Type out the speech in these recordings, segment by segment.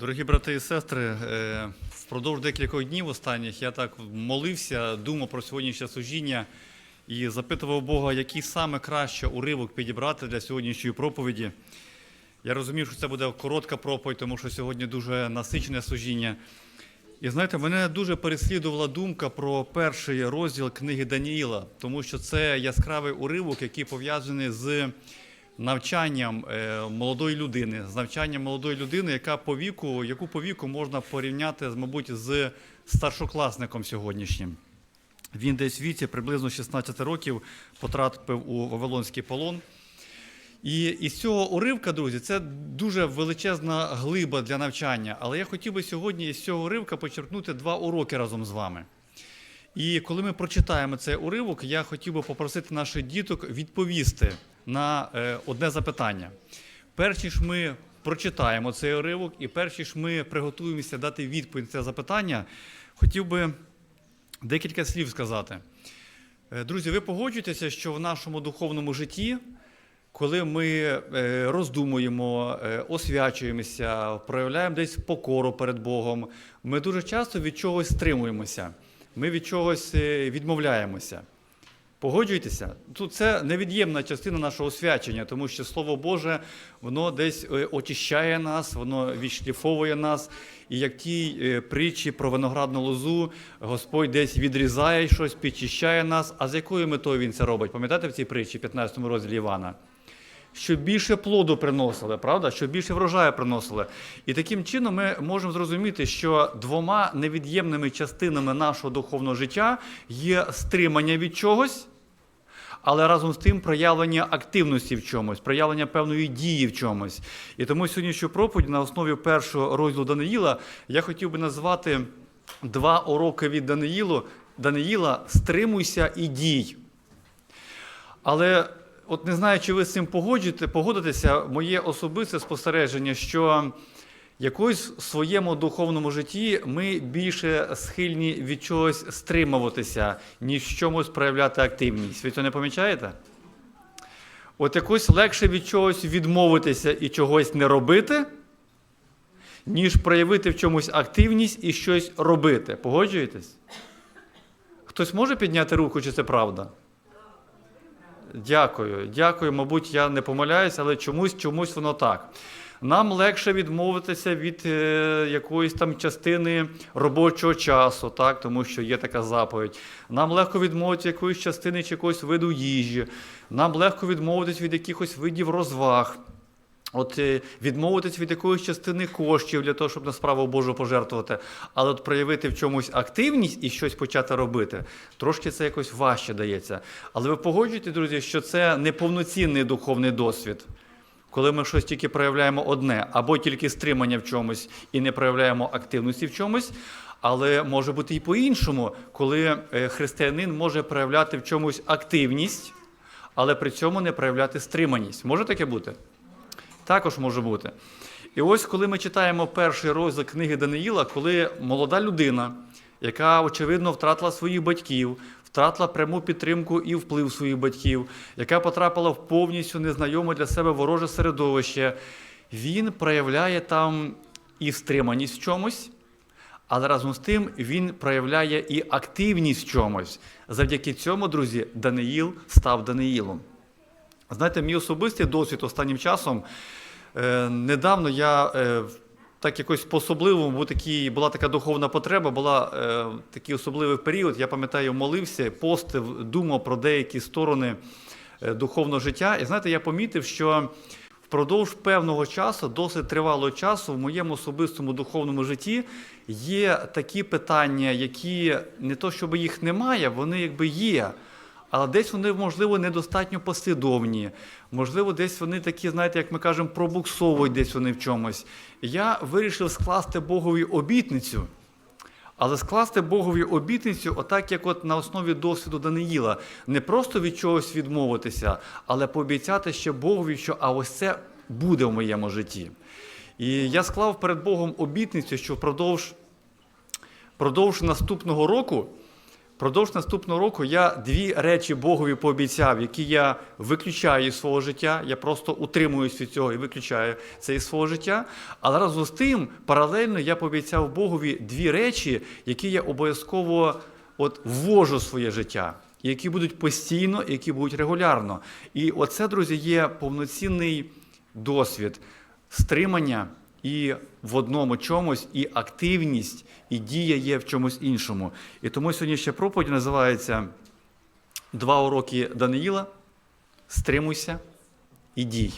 Дорогі брати і сестри, е, впродовж декількох днів останніх я так молився, думав про сьогоднішнє служіння і запитував Бога, який саме краще уривок підібрати для сьогоднішньої проповіді. Я розумів, що це буде коротка проповідь, тому що сьогодні дуже насичене служіння. І знаєте, мене дуже переслідувала думка про перший розділ книги Даніїла, тому що це яскравий уривок, який пов'язаний з навчанням е, молодої людини, з навчанням молодої людини, яка по віку, яку по віку можна порівняти, мабуть, з старшокласником сьогоднішнім. Він десь в віці приблизно 16 років потрапив у Вавилонський полон. І із цього уривка, друзі, це дуже величезна глиба для навчання. Але я хотів би сьогодні із цього уривка почерпнути два уроки разом з вами. І коли ми прочитаємо цей уривок, я хотів би попросити наших діток відповісти на е, одне запитання. Перш ніж ми прочитаємо цей уривок, і перш ніж ми приготуємося дати відповідь на це запитання, хотів би декілька слів сказати. Е, Друзі, ви погоджуєтеся, що в нашому духовному житті, коли ми е, роздумуємо, освячуємося, проявляємо десь покору перед Богом, ми дуже часто від чогось стримуємося, ми від чогось е, відмовляємося. Погоджуєтеся? Тут це невід'ємна частина нашого освячення, тому що Слово Боже, воно десь е, очищає нас, воно відшліфовує нас. І як тій е, притчі про виноградну лозу, Господь десь відрізає щось, підчищає нас. А з якою метою він це робить? Пам'ятаєте в цій притчі, 15 розділі Івана? Щоб більше плоду приносили, правда? Щоб більше врожаю приносили. І таким чином ми можемо зрозуміти, що двома невід'ємними частинами нашого духовного життя є стримання від чогось, але разом з тим проявлення активності в чомусь, проявлення певної дії в чомусь. І тому сьогоднішню проповідь на основі першого розділу Даниїла я хотів би назвати два уроки від Даниїлу. Даниїла стримуйся і дій. Але от не знаю, чи ви з цим погодитеся, моє особисте спостереження, що якось в своєму духовному житті ми більше схильні від чогось стримуватися, ніж в чомусь проявляти активність. Ви це не помічаєте? От якось легше від чогось відмовитися і чогось не робити, ніж проявити в чомусь активність і щось робити. Погоджуєтесь? Хтось може підняти руку, чи це правда? Дякую, дякую. Мабуть, я не помиляюсь, але чомусь, чомусь воно так. Нам легше відмовитися від е, якоїсь там частини робочого часу, так, тому що є така заповідь. Нам легко відмовитися якоїсь частини чи якогось виду їжі. Нам легко відмовитися від якихось видів розваг. От е, відмовитись від якоїсь частини коштів для того, щоб на справу Божу пожертвувати, але от проявити в чомусь активність і щось почати робити, трошки це якось важче дається. Але ви погоджуєте, друзі, що це неповноцінний духовний досвід, коли ми щось тільки проявляємо одне, або тільки стримання в чомусь і не проявляємо активності в чомусь. Але може бути і по-іншому, коли е, християнин може проявляти в чомусь активність, але при цьому не проявляти стриманість. Може таке бути? Також може бути. І ось коли ми читаємо перший розділ книги Даниїла, коли молода людина, яка, очевидно, втратила своїх батьків, втратила пряму підтримку і вплив своїх батьків, яка потрапила в повністю незнайоме для себе вороже середовище, він проявляє там і стриманість в чомусь, але разом з тим він проявляє і активність в чомусь. Завдяки цьому, друзі, Даниїл став Даниїлом. Знаєте, мій особистий досвід останнім часом. Е, недавно я е, так якось по-особливому був такий, була така духовна потреба, була е, такий особливий період. Я пам'ятаю, молився, постив, думав про деякі сторони духовного життя. І знаєте, я помітив, що впродовж певного часу, досить тривалого часу, в моєму особистому духовному житті є такі питання, які не то, щоб їх немає, вони якби є. Але десь вони, можливо, недостатньо послідовні. Можливо, десь вони такі, знаєте, як ми кажемо, пробуксовують десь вони в чомусь. Я вирішив скласти Богові обітницю. Але скласти Богові обітницю, отак, як от на основі досвіду Даниїла, не просто від чогось відмовитися, але пообіцяти ще Богові, що а ось це буде в моєму житті. І я склав перед Богом обітницю, що впродовж, впродовж наступного року Продовж наступного року я дві речі Богові пообіцяв, які я виключаю із свого життя. Я просто утримуюсь від цього і виключаю це із свого життя. Але разом з тим, паралельно я пообіцяв Богові дві речі, які я обов'язково от ввожу в своє життя, які будуть постійно, які будуть регулярно. І оце, друзі, є повноцінний досвід стримання і в одному чомусь, і активність, і дія є в чомусь іншому. І тому сьогоднішня проповідь називається Два уроки Даниїла. Стримуйся і дій.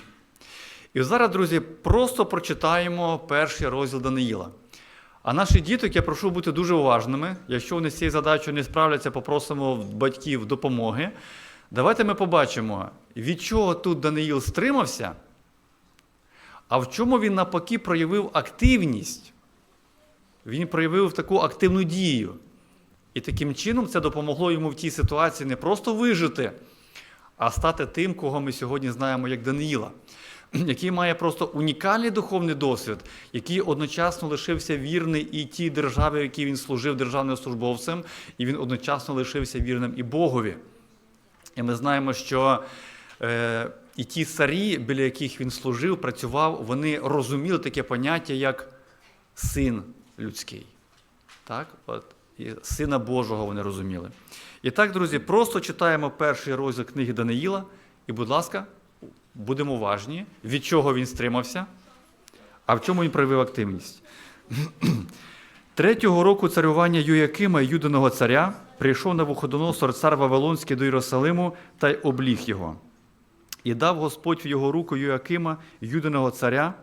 І зараз, друзі, просто прочитаємо перший розділ Даниїла. А наші діток я прошу бути дуже уважними. Якщо вони з цією задачею не справляться, попросимо батьків допомоги. Давайте ми побачимо, від чого тут Даниїл стримався, а в чому він навпаки проявив активність. Він проявив таку активну дію. І таким чином це допомогло йому в тій ситуації не просто вижити, а стати тим, кого ми сьогодні знаємо як Даниїла, який має просто унікальний духовний досвід, який одночасно лишився вірний і тій державі, в якій він служив державним службовцем, і він одночасно лишився вірним і Богові. І ми знаємо, що е, і ті царі, біля яких він служив, працював, вони розуміли таке поняття, як син людський. Так? От, і Сина Божого вони розуміли. І так, друзі, просто читаємо перший розділ книги Даниїла, і, будь ласка, будемо уважні, від чого він стримався, а в чому він проявив активність. Третього року царювання Юякима, юдиного царя, прийшов на Вуходоносор цар Вавилонський до Єрусалиму та й обліг його. І дав Господь в його руку Юакима, юдиного царя,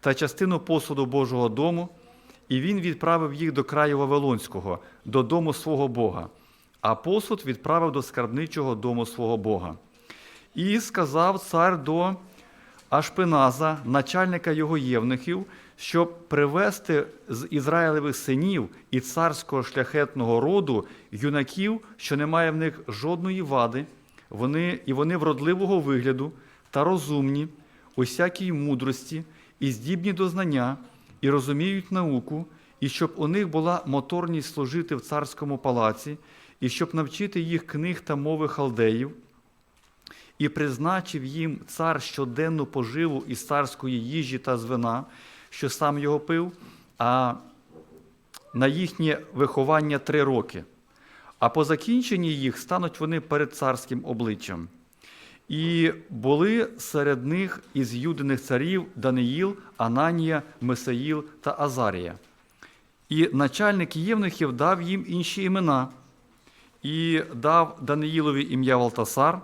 та частину посуду Божого дому, і він відправив їх до краю Вавилонського, до дому свого Бога, а посуд відправив до скарбничого дому свого Бога. І сказав цар до Ашпеназа, начальника його євнухів, щоб привести з Ізраїлевих синів і царського шляхетного роду юнаків, що немає в них жодної вади, вони, і вони вродливого вигляду та розумні, усякій мудрості, і здібні до знання, і розуміють науку, і щоб у них була моторність служити в царському палаці, і щоб навчити їх книг та мови халдеїв, і призначив їм цар щоденну поживу із царської їжі та з вина, що сам його пив, а на їхнє виховання три роки. А по закінченні їх стануть вони перед царським обличчям. І були серед них із юдиних царів Даниїл, Ананія, Месаїл та Азарія. І начальник євнухів дав їм інші імена, і дав Даниїлові ім'я Валтасар,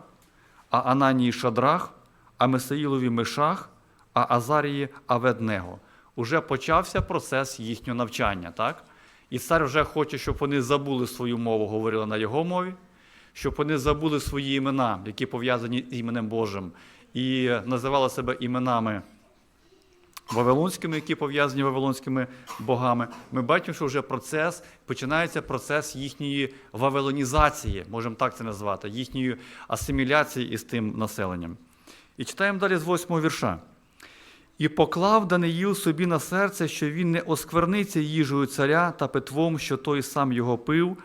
а Ананії Шадрах, а Месаїлові Мишах, а Азарії Аведнего. Уже почався процес їхнього навчання. так? І цар вже хоче, щоб вони забули свою мову, говорили на його мові, щоб вони забули свої імена, які пов'язані з іменем Божим, і називали себе іменами вавилонськими, які пов'язані вавилонськими богами. Ми бачимо, що вже процес починається процес їхньої вавилонізації, можемо так це назвати, їхньої асиміляції із тим населенням. І читаємо далі з восьмого вірша. І поклав Даниїл собі на серце, що він не оскверниться їжею царя та питвом, що той сам його пив,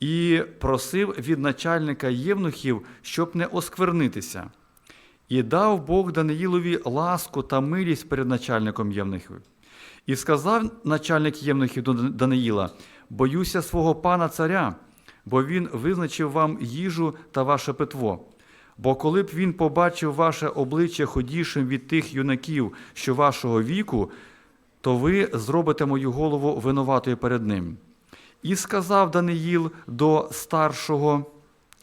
і просив від начальника євнухів, щоб не осквернитися. І дав Бог Даниїлові ласку та милість перед начальником євнухів. І сказав начальник євнухів до Даниїла: Боюся свого пана царя, бо він визначив вам їжу та ваше питво. Бо коли б він побачив ваше обличчя ходішим від тих юнаків, що вашого віку, то ви зробите мою голову винуватою перед ним. І сказав Даниїл до старшого,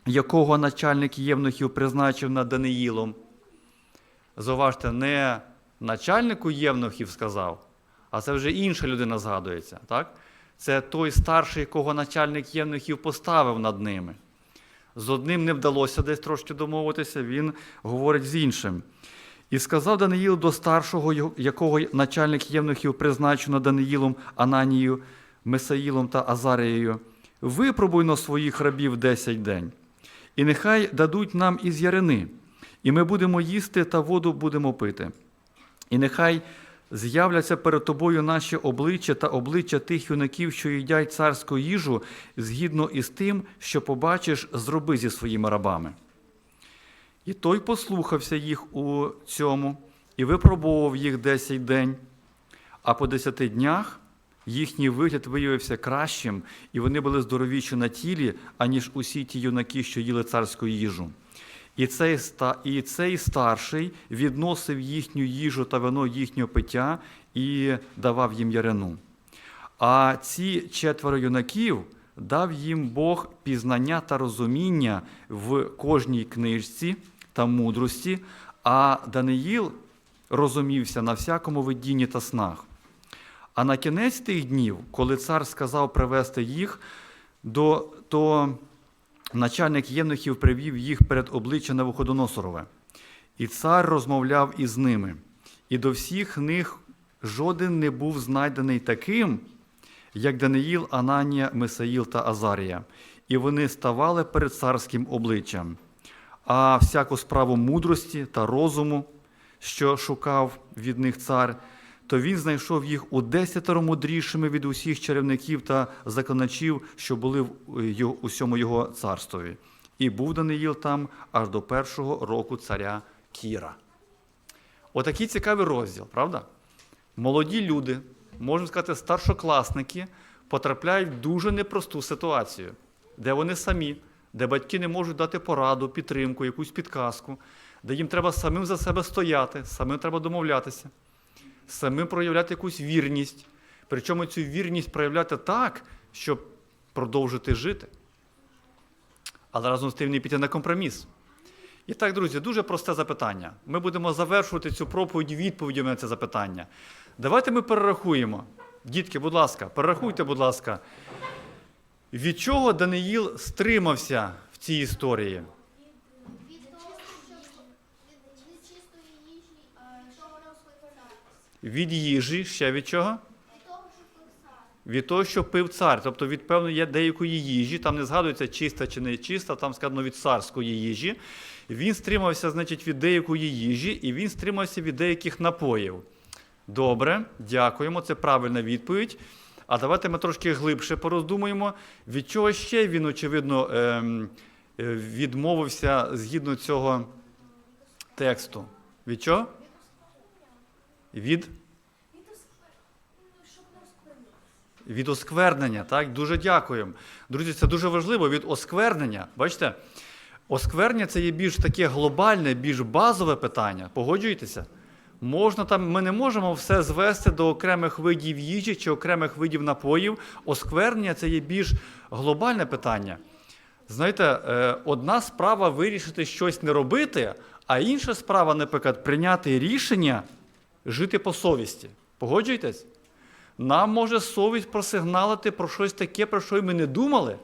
якого начальник євнухів призначив над Даниїлом. Зауважте, не начальнику євнухів сказав, а це вже інша людина згадується. так? Це той старший, якого начальник євнухів поставив над ними. З одним не вдалося десь трошки домовитися, він говорить з іншим. І сказав Даниїл до старшого, якого начальник євнухів призначено Даниїлом, Ананію, Месаїлом та Азарією, випробуй на своїх рабів десять день, і нехай дадуть нам із ярини, і ми будемо їсти та воду будемо пити. І нехай з'являться перед тобою наші обличчя та обличчя тих юнаків, що їдять царську їжу, згідно із тим, що побачиш, зроби зі своїми рабами. І той послухався їх у цьому і випробував їх десять день. А по десяти днях їхній вигляд виявився кращим, і вони були здоровіші на тілі, аніж усі ті юнаки, що їли царську їжу. І цей, і цей старший відносив їхню їжу та вино їхнього пиття і давав їм ярину. А ці четверо юнаків дав їм Бог пізнання та розуміння в кожній книжці та мудрості, а Даниїл розумівся на всякому видінні та снах. А на кінець тих днів, коли цар сказав привести їх, до, то начальник євнухів привів їх перед обличчя Навуходоносорове. І цар розмовляв із ними. І до всіх них жоден не був знайдений таким, як Даниїл, Ананія, Месаїл та Азарія. І вони ставали перед царським обличчям. А всяку справу мудрості та розуму, що шукав від них цар, то він знайшов їх у десятеро мудрішими від усіх чарівників та заклиначів, що були в усьому його царствові. І був Даниїл там аж до першого року царя Кіра. Отакий цікавий розділ, правда? Молоді люди, можна сказати, старшокласники, потрапляють в дуже непросту ситуацію, де вони самі, де батьки не можуть дати пораду, підтримку, якусь підказку, де їм треба самим за себе стояти, самим треба домовлятися, самим проявляти якусь вірність. Причому цю вірність проявляти так, щоб продовжити жити. Але разом з тим не піти на компроміс. І так, друзі, дуже просте запитання. Ми будемо завершувати цю проповідь відповідями на це запитання. Давайте ми перерахуємо. Дітки, будь ласка, перерахуйте, будь ласка, від чого Даниїл стримався в цій історії? Від того, що від, від чистої їжі, а, що воно скликає. Від їжі, ще від чого? Від того, що пив цар, тобто від певної деякої їжі, там не згадується чиста чи не чиста, там сказано від царської їжі. Він стримався, значить, від деякої їжі, і він стримався від деяких напоїв. Добре, дякуємо, це правильна відповідь. А давайте ми трошки глибше пороздумуємо, від чого ще він, очевидно, ем, е, відмовився згідно цього тексту. Від чого? Від? Від осквернення, так? Дуже дякуємо. Друзі, це дуже важливо від осквернення. Бачите, осквернення це є більш таке глобальне, більш базове питання. Погоджуєтеся? Можна там, ми не можемо все звести до окремих видів їжі чи окремих видів напоїв. Осквернення це є більш глобальне питання. Знаєте, е, одна справа вирішити щось не робити, а інша справа, наприклад, прийняти рішення жити по совісті. Погоджуєтесь? Нам може совість просигналити про щось таке, про що ми не думали,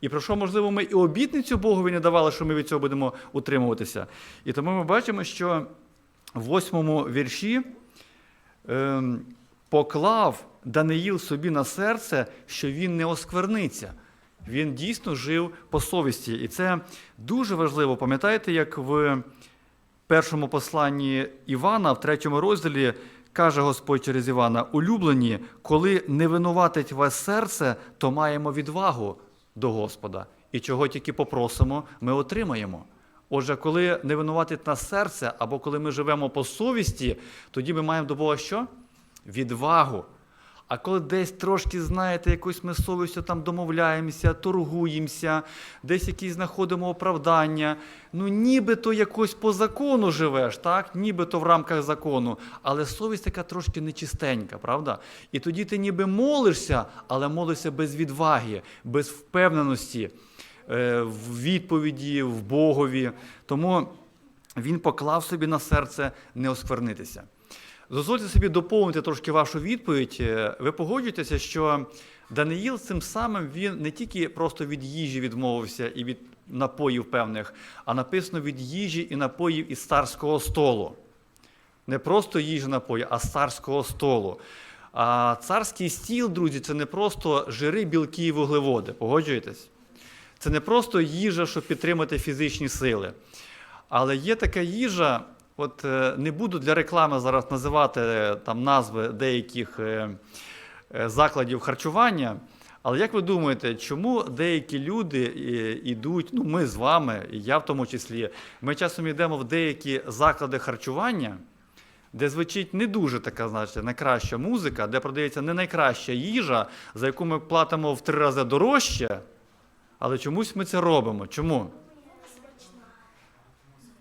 і про що, можливо, ми і обітницю Богові не давали, що ми від цього будемо утримуватися. І тому ми бачимо, що в восьмому вірші ем, поклав Даниїл собі на серце, що він не оскверниться. Він дійсно жив по совісті. І це дуже важливо. Пам'ятаєте, як в першому посланні Івана, в третьому розділі, каже Господь через Івана: улюблені, коли не винуватить вас серце, то маємо відвагу до Господа. І чого тільки попросимо, ми отримаємо. Отже, коли не винуватить нас серце, або коли ми живемо по совісті, тоді ми маємо до Бога що? Відвагу. А коли десь трошки, знаєте, якось ми совістю там домовляємося, торгуємося, десь якісь знаходимо оправдання, ну нібито якось по закону живеш, так? нібито в рамках закону, але совість така трошки нечистенька, правда? І тоді ти ніби молишся, але молишся без відваги, без впевненості е, в відповіді, в Богові. Тому він поклав собі на серце не осквернитися. Дозвольте собі доповнити трошки вашу відповідь. Е, Ви погоджуєтеся, що Даниїл цим самим він не тільки просто від їжі відмовився і від напоїв певних, а написано від їжі і напоїв із царського столу. Не просто їжа напої, а з царського столу. А царський стіл, друзі, це не просто жири, білки і вуглеводи. Погоджуєтесь? Це не просто їжа, щоб підтримати фізичні сили. Але є така їжа, От е, не буду для реклами зараз називати е, там назви деяких е, закладів харчування. Але як ви думаєте, чому деякі люди йдуть, ну ми з вами, і я в тому числі, ми часом йдемо в деякі заклади харчування, де звучить не дуже така, значить, найкраща музика, де продається не найкраща їжа, за яку ми платимо в три рази дорожче, але чомусь ми це робимо. Чому?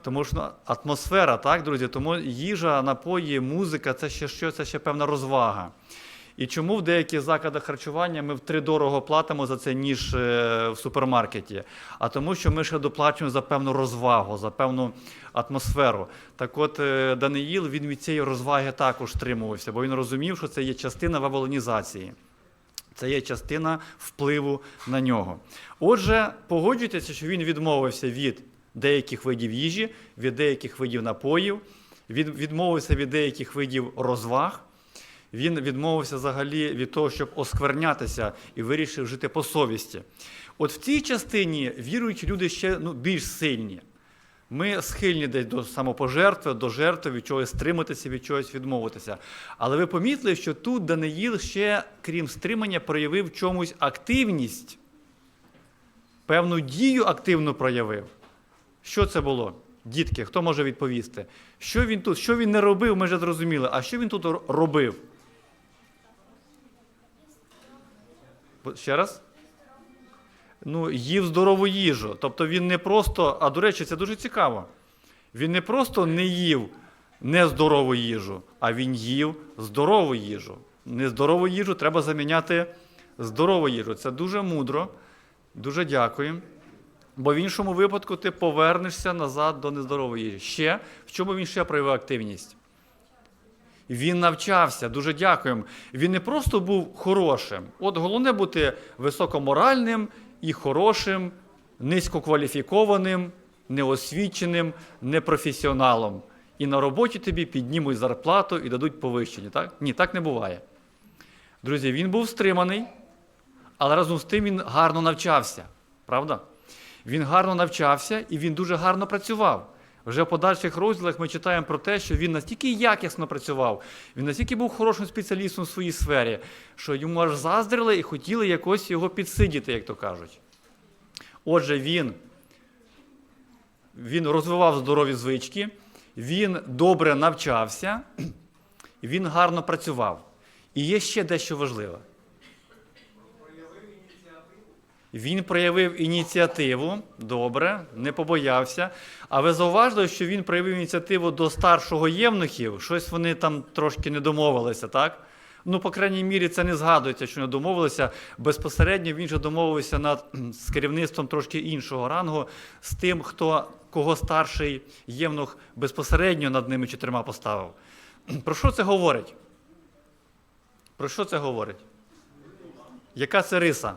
Тому що ну, атмосфера, так, друзі, тому їжа, напої, музика це ще що, це ще певна розвага. І чому в деяких закладах харчування ми втридорого платимо за це, ніж е, в супермаркеті? А тому, що ми ще доплачуємо за певну розвагу, за певну атмосферу. Так от е, Даниїл він від цієї розваги також стримувався, бо він розумів, що це є частина вавилонізації. Це є частина впливу на нього. Отже, погоджуйтеся, що він відмовився від деяких видів їжі, від деяких видів напоїв, від, відмовився від деяких видів розваг. Він відмовився взагалі від того, щоб осквернятися і вирішив жити по совісті. От в цій частині віруючі люди ще ну, більш сильні. Ми схильні десь до самопожертви, до жертви, від чогось стриматися, від чогось відмовитися. Але ви помітили, що тут Даниїл ще, крім стримання, проявив чомусь активність, певну дію активно проявив. Що це було? Дітки, хто може відповісти? Що він тут? Що він не робив, ми вже зрозуміли. А що він тут робив? Ще раз? Ну, їв здорову їжу. Тобто він не просто, а до речі, це дуже цікаво. Він не просто не їв нездорову їжу, а він їв здорову їжу. Нездорову їжу треба заміняти здорову їжу. Це дуже мудро. Дуже дякую. Бо в іншому випадку ти повернешся назад до нездорової їжі. Ще в чому він ще проявив активність? Він навчався, дуже дякуємо. Він не просто був хорошим. От головне бути високоморальним і хорошим, низькокваліфікованим, неосвіченим, непрофесіоналом. І на роботі тобі піднімуть зарплату і дадуть повищення. Так? Ні, так не буває. Друзі, він був стриманий, але разом з тим він гарно навчався. Правда? Він гарно навчався і він дуже гарно працював. Вже в подальших розділах ми читаємо про те, що він настільки якісно працював, він настільки був хорошим спеціалістом в своїй сфері, що йому аж заздрили і хотіли якось його підсидіти, як то кажуть. Отже, він, він розвивав здорові звички, він добре навчався, він гарно працював. І є ще дещо важливе. Він проявив ініціативу, добре, не побоявся. А ви зауважили, що він проявив ініціативу до старшого євнухів, щось вони там трошки не домовилися, так? Ну, по крайній мірі, це не згадується, що не домовилися. Безпосередньо він же домовився над, з керівництвом трошки іншого рангу, з тим, хто, кого старший євнух безпосередньо над ними чотирма поставив. Про що це говорить? Про що це говорить? Яка це риса?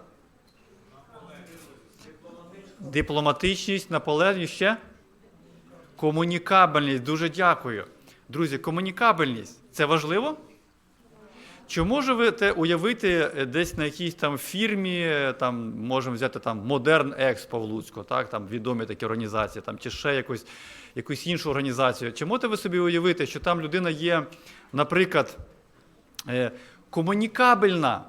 Дипломатичність, наполегливість ще? Комунікабельність. Дуже дякую. Друзі, комунікабельність це важливо? Чи може ви те уявити е, десь на якійсь там фірмі, е, там можемо взяти там Модерн Експо в Луцьку, так, там відомі такі організації, там, чи ще якусь, якусь іншу організацію. Чи можете ви собі уявити, що там людина є, наприклад, е, комунікабельна,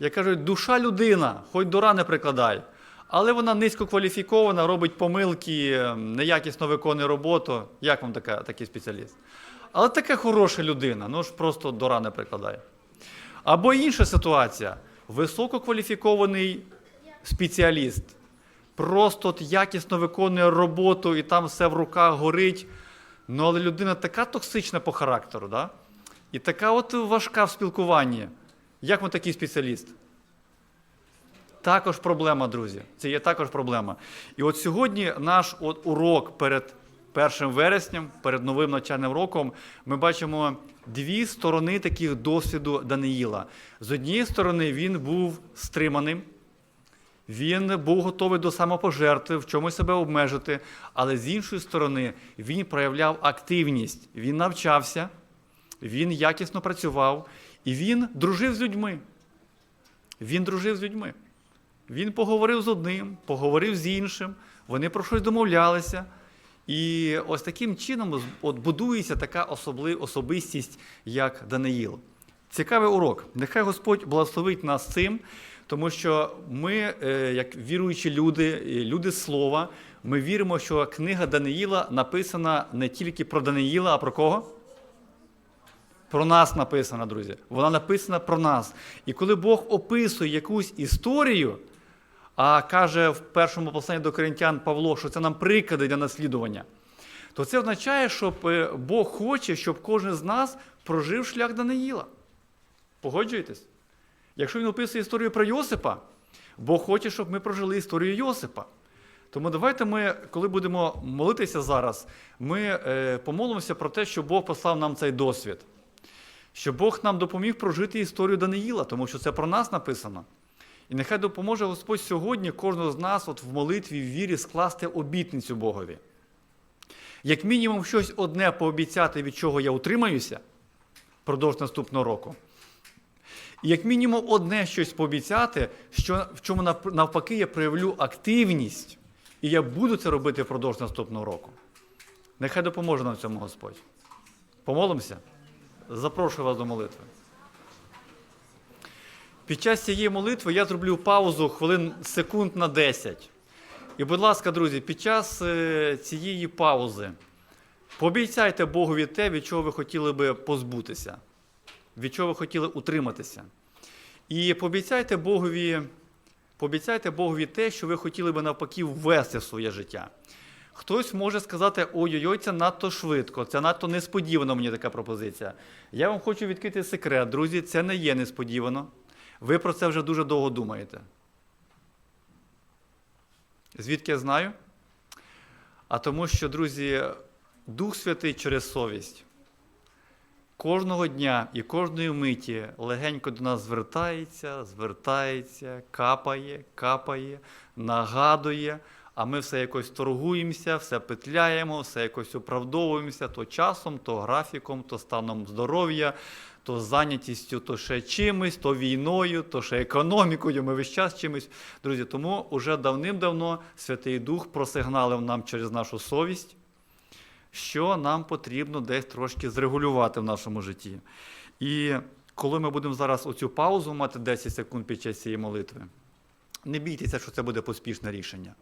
як кажуть, душа людина, хоч до рани прикладай. Але вона низько кваліфікована, робить помилки, е, неякісно виконує роботу. Як вам така, такий спеціаліст? Але така хороша людина, ну ж просто до рани прикладає. Або інша ситуація: висококваліфікований спеціаліст, просто от якісно виконує роботу і там все в руках горить. Ну, але людина така токсична по характеру, да? і така от важка в спілкуванні. Як вам такий спеціаліст? Також проблема, друзі. Це є також проблема. І от сьогодні наш от урок перед 1 вереснем, перед новим навчальним роком, ми бачимо дві сторони таких досвіду Даниїла. З однієї сторони, він був стриманим, він був готовий до самопожертви, в чомусь себе обмежити, але з іншої сторони, він проявляв активність, він навчався, він якісно працював і він дружив з людьми. Він дружив з людьми. Він поговорив з одним, поговорив з іншим, вони про щось домовлялися. І ось таким чином от будується така особли, особистість, як Даниїл. Цікавий урок. Нехай Господь благословить нас цим, тому що ми, е, як віруючі люди, люди слова, ми віримо, що книга Даниїла написана не тільки про Даниїла, а про кого? Про нас написана, друзі. Вона написана про нас. І коли Бог описує якусь історію, а каже в першому посланні до коринтян Павло, що це нам приклади для наслідування, то це означає, що е, Бог хоче, щоб кожен з нас прожив шлях Даниїла. Погоджуєтесь? Якщо він описує історію про Йосипа, Бог хоче, щоб ми прожили історію Йосипа. Тому давайте ми, коли будемо молитися зараз, ми е, помолимося про те, що Бог послав нам цей досвід. Що Бог нам допоміг прожити історію Даниїла, тому що це про нас написано. І нехай допоможе Господь сьогодні кожного з нас от в молитві, в вірі скласти обітницю Богові. Як мінімум, щось одне пообіцяти, від чого я утримаюся впродовж наступного року. І як мінімум одне щось пообіцяти, що, в чому навпаки я проявлю активність, і я буду це робити впродовж наступного року. Нехай допоможе нам цьому Господь. Помолимося? Запрошую вас до молитви. Під час цієї молитви я зроблю паузу хвилин секунд на 10. І, будь ласка, друзі, під час е, цієї паузи пообіцяйте Богові те, від чого ви хотіли би позбутися, від чого ви хотіли утриматися. І пообіцяйте Богові, пообіцяйте Богові те, що ви хотіли би навпаки ввести в своє життя. Хтось може сказати, ой-ой-ой, це надто швидко, це надто несподівано мені така пропозиція. Я вам хочу відкрити секрет, друзі, це не є несподівано. Ви про це вже дуже довго думаєте. Звідки я знаю? А тому що, друзі, Дух Святий через совість кожного дня і кожної миті легенько до нас звертається, звертається, капає, капає, нагадує, а ми все якось торгуємося, все петляємо, все якось оправдовуємося то часом, то графіком, то станом здоров'я, то зайнятістю, то ще чимось, то війною, то ще економікою. Ми весь час чимось. Друзі, тому уже давним-давно Святий Дух просигналив нам через нашу совість що нам потрібно десь трошки зрегулювати в нашому житті. І коли ми будемо зараз оцю паузу мати 10 секунд під час цієї молитви, не бійтеся, що це буде поспішне рішення.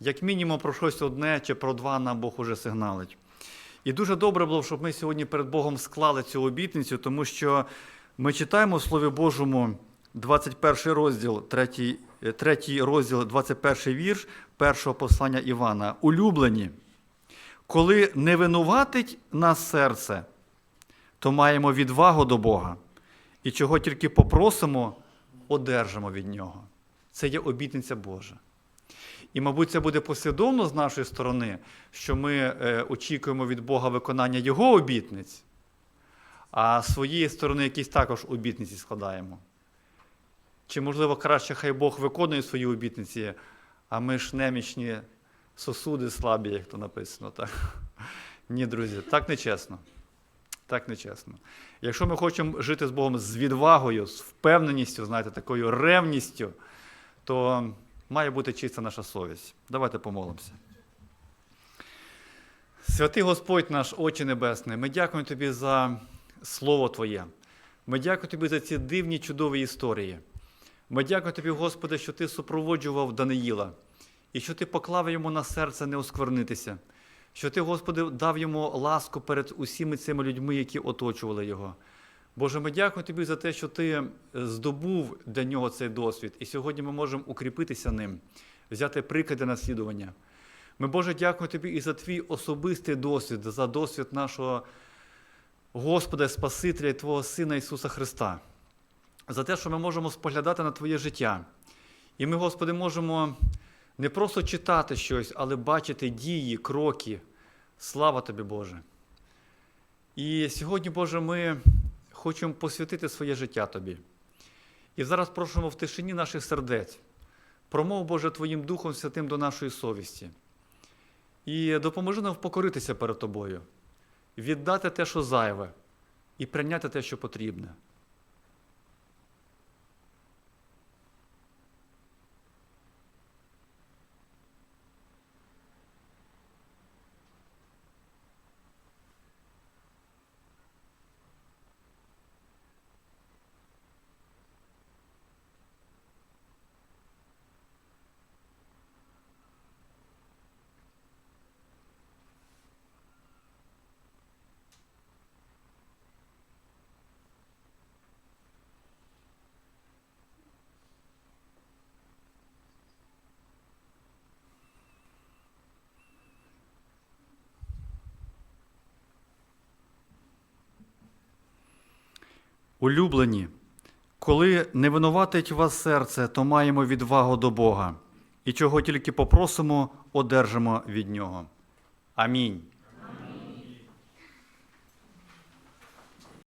Як мінімум про щось одне чи про два нам Бог уже сигналить. І дуже добре було, щоб ми сьогодні перед Богом склали цю обітницю, тому що ми читаємо в Слові Божому 21 розділ, 3, 3 розділ, 21 вірш першого послання Івана. Улюблені, коли не винуватить нас серце, то маємо відвагу до Бога. І чого тільки попросимо, одержимо від Нього. Це є обітниця Божа. І, мабуть, це буде послідовно з нашої сторони, що ми е, очікуємо від Бога виконання Його обітниць, а з своєї сторони якісь також обітниці складаємо. Чи, можливо, краще хай Бог виконує свої обітниці, а ми ж немічні сосуди слабі, як то написано. Так? Ні, друзі, так не чесно. Так не чесно. Якщо ми хочемо жити з Богом з відвагою, з впевненістю, знаєте, такою ревністю, то має бути чиста наша совість. Давайте помолимося. Святий Господь наш, Отче Небесний, ми дякуємо Тобі за Слово Твоє. Ми дякуємо Тобі за ці дивні чудові історії. Ми дякуємо Тобі, Господи, що Ти супроводжував Даниїла і що Ти поклав йому на серце не осквернитися, що Ти, Господи, дав йому ласку перед усіми цими людьми, які оточували його. Боже, ми дякуємо Тобі за те, що Ти здобув для нього цей досвід, і сьогодні ми можемо укріпитися ним, взяти приклад для наслідування. Ми, Боже, дякуємо Тобі і за твій особистий досвід, за досвід нашого Господа, Спасителя і Твого Сина Ісуса Христа, за те, що ми можемо споглядати на Твоє життя. І ми, Господи, можемо не просто читати щось, але бачити дії, кроки. Слава Тобі, Боже. І сьогодні, Боже, ми хочемо посвятити своє життя Тобі. І зараз просимо в тишині наших сердець. Промов, Боже, Твоїм Духом Святим до нашої совісті. І допоможи нам впокоритися перед Тобою, віддати те, що зайве, і прийняти те, що потрібне. Улюблені, коли не винуватить вас серце, то маємо відвагу до Бога, і чого тільки попросимо, одержимо від Нього. Амінь.